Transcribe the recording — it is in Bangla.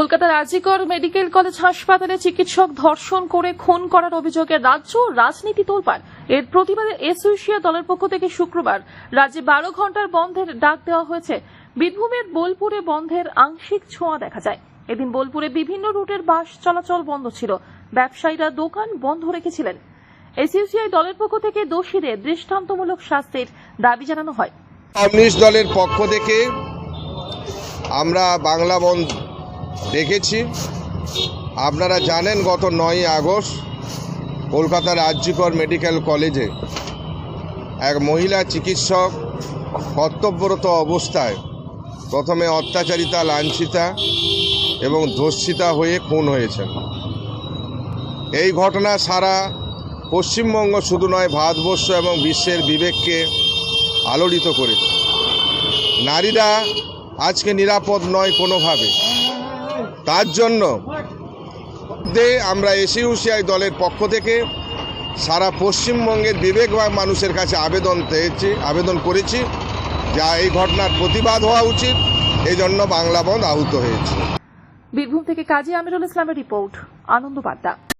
কলকাতার আজিকর মেডিকেল কলেজ হাসপাতালে চিকিৎসক ধর্ষণ করে খুন করার অভিযোগে রাজ্য রাজনীতি তোলপাড়। এর প্রতিবাদে এসোসিয়া দলের পক্ষ থেকে শুক্রবার রাজ্যে বারো ঘণ্টার বন্ধের ডাক দেওয়া হয়েছে। বীরভূমের বোলপুরে বন্ধের আংশিক ছোঁয়া দেখা যায়। এদিন বোলপুরে বিভিন্ন রুটের বাস চলাচল বন্ধ ছিল। ব্যবসায়ীরা দোকান বন্ধ রেখেছিলেন। এসইউসিআই দলের পক্ষ থেকে দোষীদের দৃষ্টান্তমূলক শাস্তির দাবি জানানো হয়। কমিউনিস্ট দলের পক্ষ থেকে আমরা বাংলা বন্ধ ডেকেছি আপনারা জানেন গত নয়ই আগস্ট কলকাতার আর্যিকর মেডিকেল কলেজে এক মহিলা চিকিৎসক কর্তব্যরত অবস্থায় প্রথমে অত্যাচারিতা, লাঞ্ছিতা এবং ধর্ষিতা হয়ে খুন হয়েছেন। এই ঘটনা সারা পশ্চিমবঙ্গ শুধু নয়, ভারতবর্ষ এবং বিশ্বের বিবেককে আলোড়িত করেছে। নারীরা আজকে নিরাপদ নয় কোনোভাবে। তার জন্য আমরা এসইউসিআই দলের পক্ষ থেকে সারা পশ্চিমবঙ্গের বিবেকবান মানুষের কাছে আবেদন পেয়েছি, আবেদন করেছি যা এই ঘটনার প্রতিবাদ হওয়া উচিত। এই জন্য বাংলা বন্ধ আহত হয়েছে। বীরভূম থেকে কাজী আমিরুল ইসলামের রিপোর্ট, আনন্দ বার্তা।